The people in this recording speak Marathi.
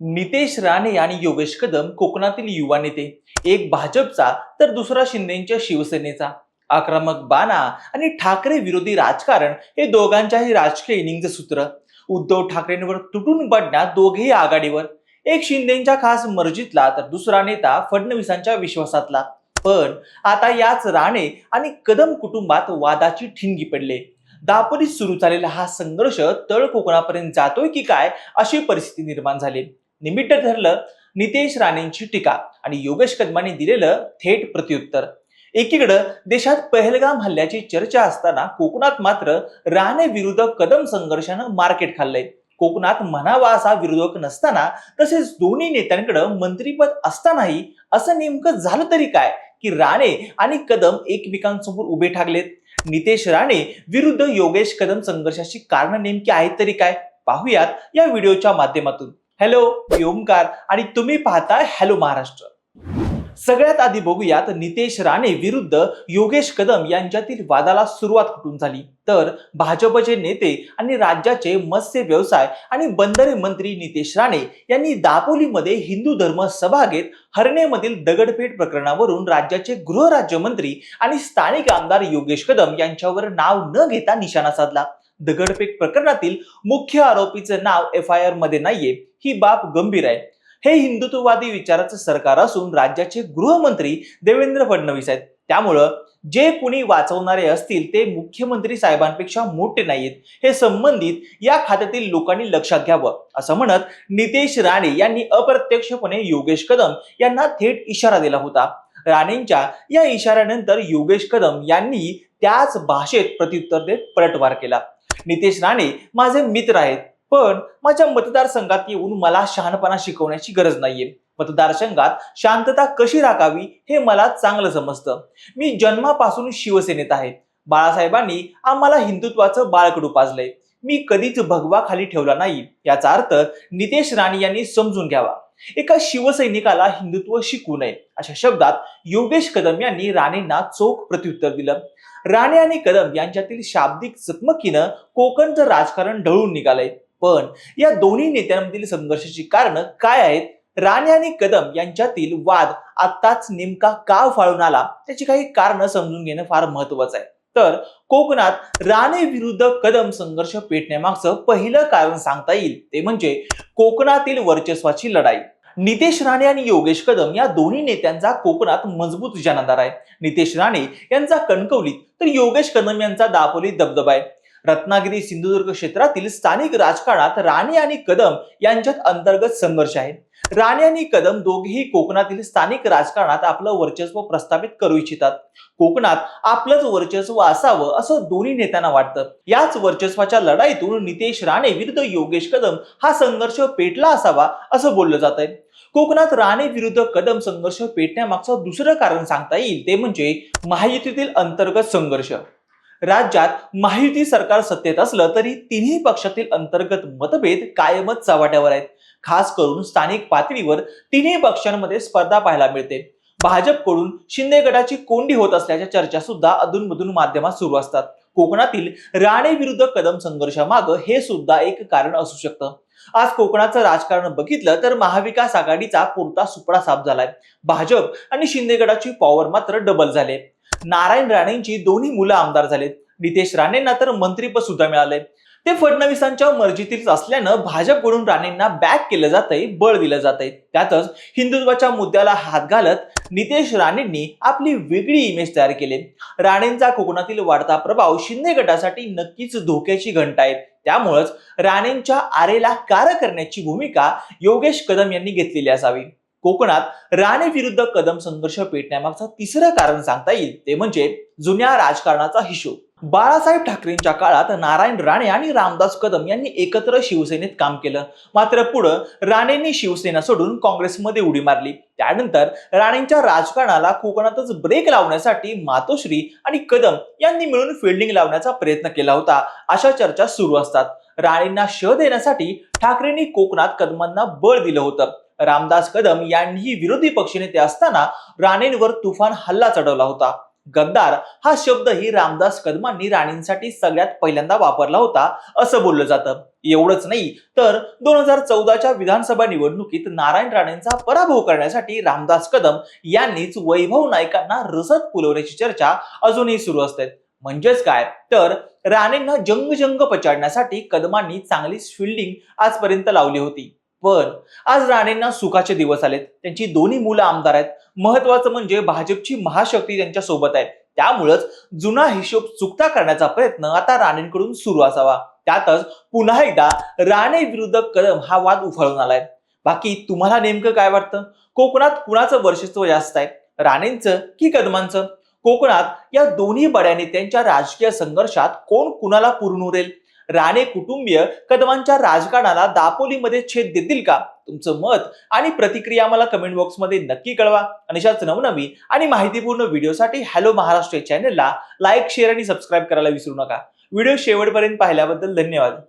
नितेश राणे आणि योगेश कदम कोकणातील युवा नेते. एक भाजपचा तर दुसरा शिंदेच्या शिवसेनेचा. आक्रमक बाणा आणि ठाकरे विरोधी राजकारण हे दोघांच्याही राजकीय इनिंगचं सूत्र. उद्धव ठाकरेंवर तुटून पडण्यात दोघेही आघाडीवर. एक शिंदेच्या खास मर्जीतला तर दुसरा नेता फडणवीसांच्या विश्वासातला. पण आता याच राणे आणि कदम कुटुंबात वादाची ठिणगी पडले. दापोलीत सुरू झालेला हा संघर्ष तळ कोकणापर्यंत जातोय की काय अशी परिस्थिती निर्माण झाली. निमित्त ठरलं नितेश राणेंची टीका आणि योगेश कदमांनी दिलेलं थेट प्रत्युत्तर. एकीकडं देशात पहलगाम हल्ल्याची चर्चा असताना कोकणात मात्र राणे विरुद्ध कदम संघर्षानं मार्केट खाल्लंय. कोकणात म्हणावा असा विरोधक नसताना तसेच दोन्ही नेत्यांकडे मंत्रीपद असतानाही असं नेमकं झालं तरी काय की राणे आणि कदम एकमेकांसमोर उभे ठाकलेत? नितेश राणे विरुद्ध योगेश कदम संघर्षाची कारण नेमकी आहेत तरी काय? पाहूयात या व्हिडिओच्या माध्यमातून. हॅलो मी ओमकार आणि तुम्ही पाहताय हॅलो महाराष्ट्र. सगळ्यात आधी बघूयात नितेश राणे विरुद्ध योगेश कदम यांच्यातील वादाला सुरुवात कुठून झाली? तर भाजपचे नेते आणि राज्याचे मत्स्य व्यवसाय आणि बंदरे मंत्री नितेश राणे यांनी दापोलीमध्ये हिंदू धर्म सभा घेत हरणेमधील दगडफेट प्रकरणावरून राज्याचे गृहराज्यमंत्री आणि स्थानिक आमदार योगेश कदम यांच्यावर नाव न घेता निशाणा साधला. दगडफेक प्रकरणातील मुख्य आरोपीचं नाव एफ आय आरमध्ये नाहीये ही बाब गंभीर आहे. हे हिंदुत्ववादी विचाराचं सरकार असून राज्याचे गृहमंत्री देवेंद्र फडणवीस आहेत. त्यामुळं जे कुणी वाचवणारे असतील ते मुख्यमंत्री साहेबांपेक्षा मोठे नाहीत हे संबंधित या खात्यातील लोकांनी लक्षात घ्यावं असं म्हणत नितेश राणे यांनी अप्रत्यक्षपणे योगेश कदम यांना थेट इशारा दिला होता. राणेंच्या या इशाऱ्यानंतर योगेश कदम यांनी त्याच भाषेत प्रत्युत्तर देत पलटवार केला. नितेश राणे माझे मित्र आहेत. पण माझ्या मतदारसंघात येऊन मला शहाणपणा शिकवण्याची गरज नाहीये. मतदारसंघात शांतता कशी राखावी हे मला चांगलं समजतं. मी जन्मापासून शिवसेनेत आहे. बाळासाहेबांनी आम्हाला हिंदुत्वाचं बाळकडू पाजलंय. मी कधीच भगवा खाली ठेवला नाही. याचा अर्थ नितेश राणे यांनी समजून घ्यावा. एका शिवसैनिकाला हिंदुत्व शिकू नये अशा शब्दात योगेश कदम यांनी राणेंना चोख प्रत्युत्तर दिलं. राणे आणि कदम यांच्यातील शाब्दिक चकमकीनं कोकणचं राजकारण ढळून निघालंय. पण या दोन्ही नेत्यांमधील संघर्षाची कारण काय आहेत? राणे आणि कदम यांच्यातील वाद आत्ताच नेमका का फाळून आला? त्याची काही कारण समजून घेणं फार महत्वाचं आहे. तर कोकणात राणे विरुद्ध कदम संघर्ष पेटण्यामागचं पहिलं कारण सांगता येईल. ते म्हणजे कोकणातील वर्चस्वाची लढाई. नितेश राणे आणि योगेश कदम या दोन्ही नेत्यांचा कोकणात मजबूत जनाधार आहे. नितेश राणे यांचा कणकवलीत तर योगेश कदम यांचा दापोलीत दबदबा आहे. रत्नागिरी सिंधुदुर्ग क्षेत्रातील स्थानिक राजकारणात राणे आणि कदम यांच्यात अंतर्गत संघर्ष आहे. राणे आणि कदम दोघेही कोकणातील स्थानिक राजकारणात आपलं वर्चस्व प्रस्थापित करू इच्छितात. कोकणात आपलंच वर्चस्व असावं असं दोन्ही नेत्यांना वाटतं. याच वर्चस्वाच्या लढाईतून नितेश राणे विरुद्ध योगेश कदम हा संघर्ष पेटला असावा असं बोललं जात आहे कोकणात राणे विरुद्ध कदम संघर्ष पेटण्यामागचं दुसरं कारण सांगता येईल ते म्हणजे महायुतीतील अंतर्गत संघर्ष. राज्यात महायुती सरकार सत्तेत असलं तरी तिन्ही पक्षातील अंतर्गत मतभेद कायमच चव्हाट्यावर आहेत. खास करून स्थानिक पातळीवर तिन्ही पक्षांमध्ये स्पर्धा पाहायला मिळते. भाजपकडून शिंदे गटाची कोंडी होत असल्याच्या चर्चा सुद्धा अधूनमधून माध्यमात सुरू असतात. कोकणातील राणे विरुद्ध कदम संघर्षामागं हे सुद्धा एक कारण असू शकतं. आज कोकणाचं राजकारण बघितलं तर महाविकास आघाडीचा पुरता सुपडा साफ झालाय. भाजप आणि शिंदे गटाची पॉवर मात्र डबल झाले. नारायण राणेंची दोन्ही मुलं आमदार झालेत. नितेश राणेंना तर मंत्रीपद सुद्धा मिळालंय. ते फडणवीसांच्या मर्जीतील असल्यानं भाजपकडून राणेंना बॅक केलं जातंय बळ दिलं जातंय. त्यातच हिंदुत्वाच्या मुद्द्याला हात घालत नितेश राणेंनी आपली वेगळी इमेज तयार केली. राणेंचा कोकणातील वाढता प्रभाव शिंदे गटासाठी नक्कीच धोक्याची घंटा आहे. त्यामुळंच राणेंच्या आरेला कार करण्याची भूमिका योगेश कदम यांनी घेतलेली असावी. कोकणात राणे विरुद्ध कदम संघर्ष पेटण्यामागचं तिसरं कारण सांगता येईल ते म्हणजे जुन्या राजकारणाचा हिशोब. बाळासाहेब ठाकरेंच्या काळात नारायण राणे आणि रामदास कदम यांनी एकत्र शिवसेनेत काम केलं. मात्र पुढं राणेंनी शिवसेना सोडून काँग्रेसमध्ये उडी मारली. त्यानंतर राणेंच्या राजकारणाला कोकणातच ब्रेक लावण्यासाठी मातोश्री आणि कदम यांनी मिळून फिल्डिंग लावण्याचा प्रयत्न केला होता. अशा चर्चा सुरू असतात. राणेंना श देण्यासाठी ठाकरेंनी कोकणात कदमांना बळ दिलं होतं. रामदास कदम यांनीही विरोधी पक्षनेते असताना राणेंवर तुफान हल्ला चढवला होता. गद्दार हा शब्दही रामदास कदमांनी राणेंसाठी सगळ्यात पहिल्यांदा वापरला होता असं बोललं जातं. एवढंच नाही तर दोन हजार चौदाच्या विधानसभा निवडणुकीत नारायण राणेंचा पराभव करण्यासाठी रामदास कदम यांनीच वैभव नायकांना रसद पुलवण्याची चर्चा अजूनही सुरू असते. म्हणजेच काय? तर राणेंना जंगजंग पचाडण्यासाठी कदमांनी चांगलीच फिल्डिंग आजपर्यंत लावली होती. पण आज राणेंना सुखाचे दिवस आलेत. त्यांची दोन्ही मुलं आमदार आहेत. महत्वाचं म्हणजे भाजपची महाशक्ती त्यांच्यासोबत आहे त्यामुळंच जुना हिशोब चुकता करण्याचा प्रयत्न आता राणेंकडून सुरू असावा. त्यातच पुन्हा एकदा राणे विरुद्ध कदम हा वाद उफाळून आलाय. बाकी तुम्हाला नेमकं काय वाटतं? कोकणात कुणाचं वर्चस्व जास्त आहे? राणेंचं की कदमांचं? कोकणात या दोन्ही बड्या नेत्यांच्या राजकीय संघर्षात कोण कुणाला पुरून उरेल राणे कुटुंबीय कदमांच्या राजकारणाला दापोलीमध्ये छेद देतील का? तुमचं मत आणि प्रतिक्रिया मला कमेंट बॉक्समध्ये नक्की कळवा. आणि अशाच नवनवी आणि माहितीपूर्ण व्हिडिओसाठी हॅलो महाराष्ट्र चॅनलला लाईक शेअर आणि सबस्क्राईब करायला विसरू नका. व्हिडिओ शेवटपर्यंत पाहिल्याबद्दल धन्यवाद.